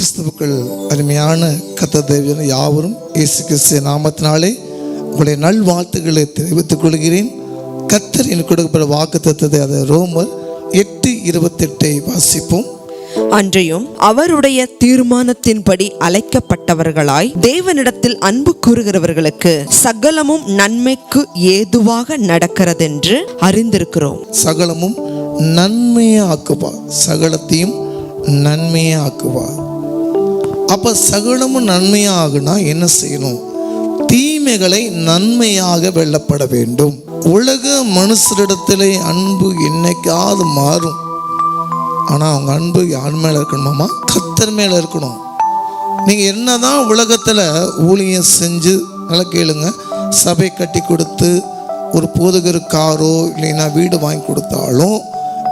கிறிஸ்துவுக்குள் அருமையான கத்த தேவியன் யாவரும் இயேசு கிறிஸ்து நாமத்தினாலே உங்களுடைய நல்வாழ்த்துக்களை தெரிவித்துக் கொள்கிறேன். கத்தர் எனக்கு கொடுக்கப்பட்ட வாக்கு தத்தத்தை அதை ரோமர் எட்டு இருபத்தெட்டை வாசிப்போம். அன்றையும் அவருடைய தீர்மானத்தின்படி அழைக்கப்பட்டவர்களாய் தேவனிடத்தில் அன்பு கூறுகிறவர்களுக்கு சகலமும் நன்மைக்கு ஏதுவாக நடக்கிறதென்று அறிந்திருக்கிறோம். சகலமும் நன்மையே ஆக்குவார் சகலத்தையும் நன்மையே ஆக்குவார் அப்போ சகுனமும் நன்மையாகுனா என்ன செய்யணும்? தீமைகளை நன்மையாக வெல்லப்பட வேண்டும். உலக மனுஷரிடத்திலே அன்பு என்னைக்காவது மாறும். ஆனால் அவங்க அன்பு யார் மேலே இருக்கணுமாம்மா கத்தர் மேலே இருக்கணும். நீங்கள் என்னதான் உலகத்தில் ஊழியம் செஞ்சு நல்லா கேளுங்க சபை கட்டி கொடுத்து ஒரு போதகர் காரோ இல்லைன்னா வீடு வாங்கி கொடுத்தாலும்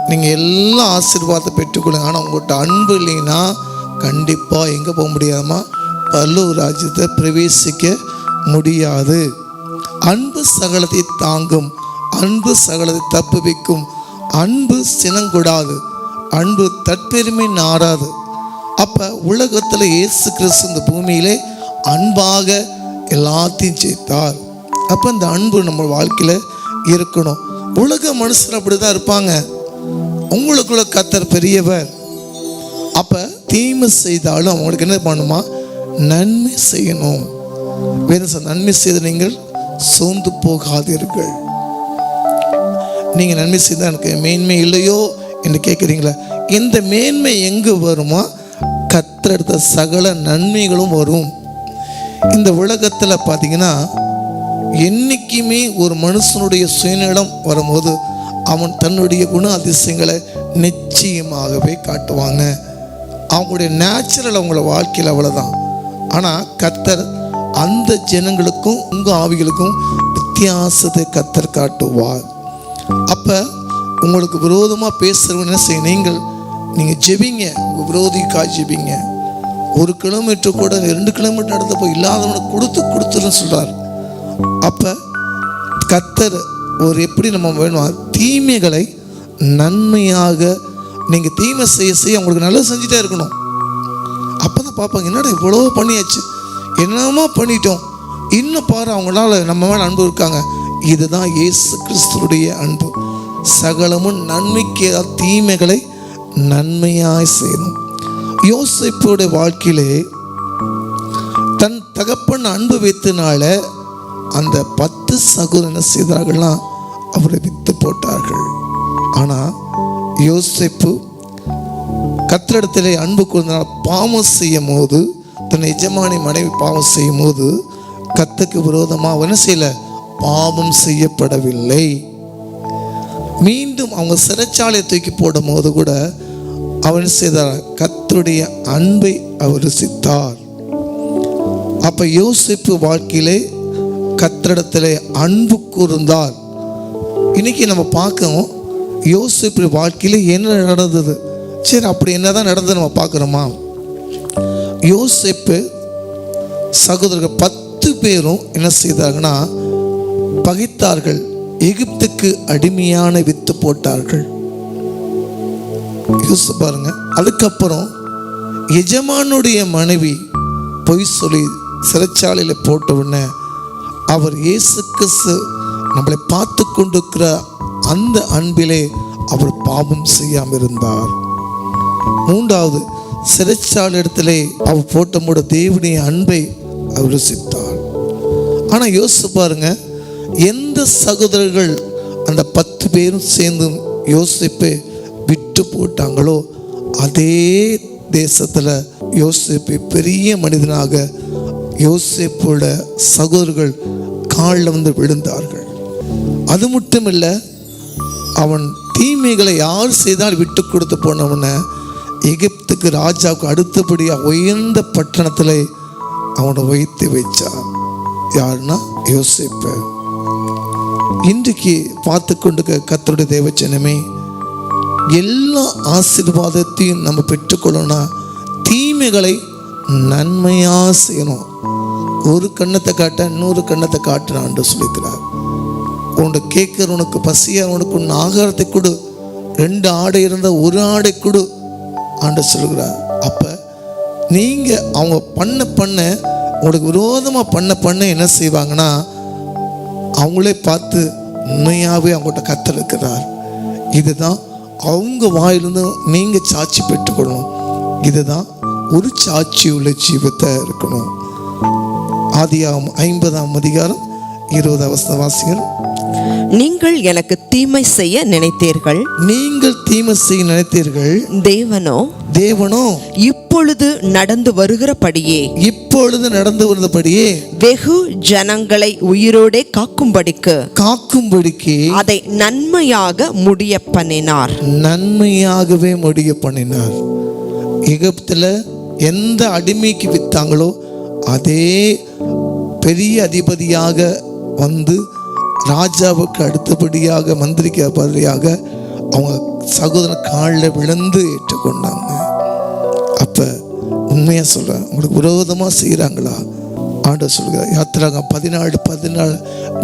நீங்கள் எல்லா ஆசீர்வாதத்தை பெற்றுக்கொள்ளுங்க. ஆனால் உங்கள்கிட்ட அன்பு இல்லைன்னா கண்டிப்பா எங்க போக முடியாமா பல்லூர் ராஜ்யத்தை பிரவேசிக்க முடியாது. அன்பு சகலத்தை தாங்கும் அன்பு சகலத்தை தப்புவிக்கும் அன்பு சினங்கூடாது அன்பு தற்பெருமை நாடாது. அப்ப உலகத்துல இயேசு கிறிஸ்து இந்த பூமியிலே அன்பாக எல்லாத்தையும் சேர்த்தார் அப்ப இந்த அன்பு நம்ம வாழ்க்கையில இருக்கணும். உலக மனுஷர் அப்படிதான் இருப்பாங்க. உங்களுக்குள்ள கத்தர் பெரியவர். அப்ப தீமை செய்தாலும் அவங்களுக்கு என்ன பண்ணுமா? நன்மை செய்யணும். வேதம் நன்மை செய்த நீங்கள் சோர்ந்து போகாதீர்கள். நீங்க நன்மை செய்தால் எனக்கு மேன்மை இல்லையோ என்று கேட்குறீங்களா? இந்த மேன்மை எங்கு வருமோ? கத்தெடுத்த சகல நன்மைகளும் வரும். இந்த உலகத்தில் பார்த்தீங்கன்னா என்னைக்குமே ஒரு மனுஷனுடைய சுயநலம் வரும்போது அவன் தன்னுடைய குண அதிசயங்களை நிச்சயமாகவே காட்டுவாங்க. அவங்களுடைய நேச்சுரல் அவங்கள வாழ்க்கையில் அவ்வளோதான் ஆனால் கத்தர் அந்த ஜனங்களுக்கும் உங்கள் ஆவிகளுக்கும் வித்தியாசத்தை கத்தர் காட்டுவார். அப்போ உங்களுக்கு விரோதமாக பேசுகிறவங்க என்ன செய்ய நீங்கள் நீங்கள் ஜெபிங்க உங்கள் விரோதிக்காக ஜெபிங்க. ஒரு கிலோமீட்டர் கூட ரெண்டு கிலோமீட்டர் நடந்த போய் இல்லாதவனுக்கு கொடுத்து கொடுத்துருன்னு சொல்கிறார் அப்போ கத்தர் ஒரு எப்படி நம்ம வேணும் தீமைகளை நன்மையாக நீங்கள் தீமை செய்ய செய்ய உங்களுக்கு நல்லது செஞ்சுட்டே இருக்கணும். அப்போ தான் பார்ப்பாங்க என்னடா இவ்வளோ பண்ணியாச்சு? என்னமோ பண்ணிட்டோம்? இன்னும் பாரு அவங்களால நம்ம மேலே அன்பு இருக்காங்க. இதுதான் இயேசு கிறிஸ்துடைய அன்பு. சகலமும் நன்மைக்கு தீமைகளை நன்மையாய் செய்யணும். யோசிப்புடைய வாழ்க்கையிலே தன் தகப்பன் அன்பு வைத்தனால அந்த பத்து சகோதரன் செய்தார்கள்லாம் அவரை வித்து போட்டார்கள். ஆனால் யோசிப்பு. கத்திரிடத்திலே அன்பு கூர்ந்தனால் பாவம் செய்யும் போது தன் எஜமானி மனைவி பாவம் செய்யும் போது கத்துக்கு விரோதமாக அவன் என்ன செய்யல? பாவம் செய்யப்படவில்லை. மீண்டும் அவங்க சிறைச்சாலையை தூக்கி போடும் போது கூட அவன் செய்தார்? கத்தருடைய அன்பை அவர் சித்தார் அப்ப யோசிப்பு வாழ்க்கையிலே கத்திரிடத்திலே அன்பு கூர்ந்தார். இன்னைக்கு நம்ம பார்க்கணும் யோசிப்பு வாழ்க்கையில என்ன நடந்தது? சரி அப்படி என்னதான் நடந்தது நம்ம பார்க்குறோமா யோசிப்பு சகோதரர்கள் பத்து பேரும் என்ன செய்தாங்கன்னா பகைத்தார்கள். எகிப்துக்கு அடிமையான வித்து போட்டார்கள். யோசிச்சு பாருங்க. அதுக்கப்புறம் எஜமானுடைய மனைவி பொய் சொல்லி சிறைச்சாலையில் போட்ட உடனே அவர் இயேசு கிறிஸ்து நம்மளை பார்த்து கொண்டிருக்கிற அந்த அன்பிலே அவர் பாவம் செய்யாமல் இருந்தார். மூன்றாவது சிறைச்சால் இடத்திலே அவர் போட்ட மூட தேவனுடைய அன்பை அவர் ருசித்தார். ஆனால் யோசிச்சு பாருங்க எந்த சகோதரர்கள் அந்த பத்து பேரும் சேர்ந்து யோசிப்பை விட்டு போட்டாங்களோ அதே தேசத்தில் யோசிப்பை பெரிய மனிதனாக யோசிப்போட சகோதரர்கள் காலில் வந்து விழுந்தார்கள். அது மட்டும் இல்லை அவன் தீமைகளை யார் செய்தால் விட்டு கொடுத்து போனவனை? எகிப்துக்கு ராஜாவுக்கு அடுத்தபடியாக உயர்ந்த பட்டணத்தில் அவனை வைத்து வைச்சான். யாருன்னா? யோசிப்ப. இன்றைக்கு பார்த்து கொண்டு கத்தருடைய தேவச்சனமே எல்லா ஆசீர்வாதத்தையும் நம்ம பெற்றுக்கொள்ளணும்னா தீமைகளை நன்மையாக செய்யணும். ஒரு கண்ணத்தை காட்ட இன்னொரு கண்ணத்தை காட்டுறான்னு சொல்லிக்கிறார் உன்னை கேட்குற உனக்கு பசியா உனக்கு உன் ஆகாரத்தை கொடு. ரெண்டு ஆடை இருந்தால் ஒரு ஆடை கொடு ஆண்டு சொல்கிறார் அப்போ நீங்கள் அவங்க பண்ண பண்ண உங்களுக்கு விரோதமாக பண்ண பண்ண என்ன செய்வாங்கன்னா அவங்களே பார்த்து உண்மையாகவே அவங்கள்ட்ட கத்தலுக்கிறார் இதுதான் அவங்க வாயிலிருந்து நீங்கள் சாட்சி பெற்றுக்கொள்ளணும். இதுதான் ஒரு சாட்சி உள்ள ஜீவத்தை இருக்கணும். ஆதியாகும் ஐம்பதாம் அதிகாரம் இருபது அவசர வாசிகள் நீங்கள் எனக்கு தீமை செய்ய நினைத்தீர்கள். நீங்கள் தீமை செய்ய நினைத்தீர்கள். தேவனோ? தேவனோ? இப்பொழுது நடந்து வருகிறபடியே. இப்பொழுது நடந்து வந்தபடியே வெகு ஜனங்களை உயிரோடே காக்கும்படிக்கு. காக்கும்படிக்கு அதை நன்மையாக முடிய பண்ணினார் நன்மையாகவே முடிய பண்ணினார் எகிப்தில் எந்த அடிமைக்கு வித்தாங்களோ அதே பெரிய அதிபதியாக வந்து ராஜாவுக்கு அடுத்தபடியாக மந்திரிக்கு பதிலாக அவங்க சகோதரன் காலில் விழுந்து ஏற்றுக்கொண்டாங்க. அப்போ உண்மையாக சொல்கிறேன் உங்களுக்கு விரோதமாக செய்கிறாங்களா ஆண்டவர் சொல்லுங்க யாத்திராங்க பதினாலு பதினாலு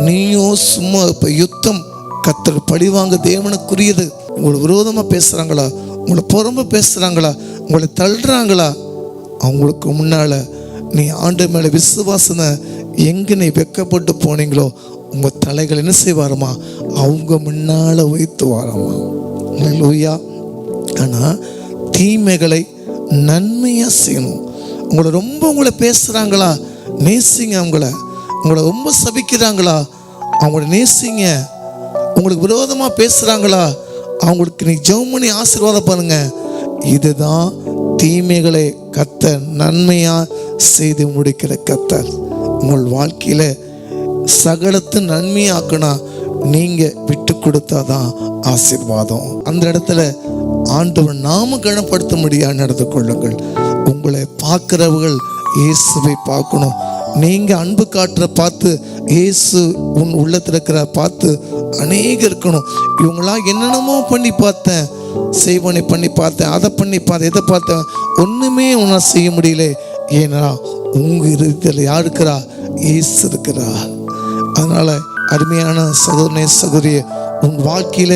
நீயும் சும்மா இப்போ யுத்தம் கத்தர் பழிவாங்க தேவனுக்குரியது. உங்களை விரோதமாக பேசுகிறாங்களா உங்களை புறம்ப பேசுகிறாங்களா உங்களை தள்ளுறாங்களா? அவங்களுக்கு முன்னால் நீ ஆண்டு மேலே விசுவாசனை எங்கே நீ வெக்கப்பட்டு போனீங்களோ உங்கள் தலைகள் என்ன செய்வாருமா? அவங்க முன்னால் வைத்து வாராமா? லூயா ஆனால் தீமைகளை நன்மையாக செய்யணும். உங்களை ரொம்ப உங்களை பேசுகிறாங்களா நேசிங்க அவங்கள. உங்களை ரொம்ப சபிக்கிறாங்களா? அவங்கள நேசிங்க. உங்களுக்கு விரோதமாக பேசுகிறாங்களா அவங்களுக்கு நீ ஜெபம் பண்ணி ஆசீர்வாதம் பண்ணுங்க. இதுதான் தீமைகளை கத்த நன்மையாக செய்து முடிக்கிற கத்தர். உங்கள் வாழ்க்கையில் சகலத்து நன்மையாக்குனா நீங்கள் விட்டு கொடுத்தாதான் ஆசீர்வாதம். அந்த இடத்துல ஆண்டவன் நாம கனப்படுத்த முடியாது நடந்து கொள்ளுங்கள். உங்களை பார்க்கிறவர்கள் இயேசுவை பார்க்கணும். நீங்கள் அன்பு காட்டுற பார்த்து இயேசு உன் உள்ளத்தில் இருக்கிற பார்த்து அநேக இருக்கணும். இவங்களாம் என்னென்னமோ பண்ணி பார்த்தேன். செய்வனை பண்ணி பார்த்தேன் அதை பண்ணி பார்த்தேன் இதை பார்த்தேன். ஒன்றுமே உன்னால் செய்ய முடியல. ஏன்னா உங்கள் இருதயத்தில் யார் இருக்கிறா? இயேசு இருக்கிறா அதனால அருமையான சகோதரனே சகோதரிய உன் வாழ்க்கையில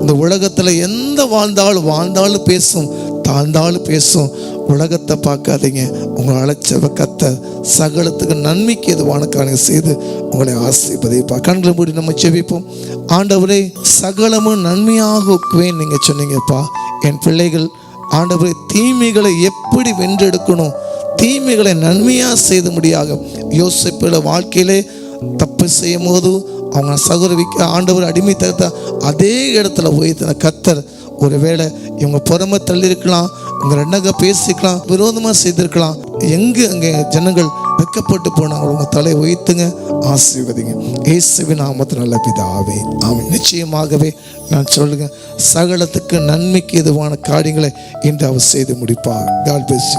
இந்த உலகத்துல எந்த வாழ்ந்தாலும் வாழ்ந்தாலும் பேசும் தாழ்ந்தாலும் பேசும் உலகத்தை பார்க்காதீங்க. உங்களை அழைச்சவ கத்த சகலத்துக்கு நன்மைக்கு எதுவான காரணம் செய்து உங்களை ஆசீர்வதிப்பா கண்களை மூடி நம்ம செவிப்போம் ஆண்டவரே சகலமும் நன்மையாக ஒக்குவேன் நீங்க சொன்னீங்கப்பா. என் பிள்ளைகள் ஆண்டவரே தீமைகளை எப்படி வென்றெடுக்கணும்? தீமைகளை நன்மையாக செய்து முடியாக. யோசிப்பில் வாழ்க்கையிலே தப்பு செய்யும் போது அவங்க சகோதரிக்க ஆண்டவர் அடிமை தகுத்த அதே இடத்துல உயர்த்தின கத்தர் ஒருவேளை இவங்க புறமை தள்ளியிருக்கலாம் இவங்க ரெண்டாக பேசிக்கலாம் விரோதமாக செய்திருக்கலாம். எங்கே அங்கே ஜனங்கள் வெக்கப்பட்டு போனாங்க உங்க தலை உயர்த்துங்க ஆசீர்வதிங்க. இயேசுவின் நாமத்து நல்ல பிதாவே ஆமாம் நிச்சயமாகவே நான் சொல்லுங்க சகலத்துக்கு நன்மைக்கு எதுவான காரியங்களை இன்று அவர் செய்து முடிப்பார். God bless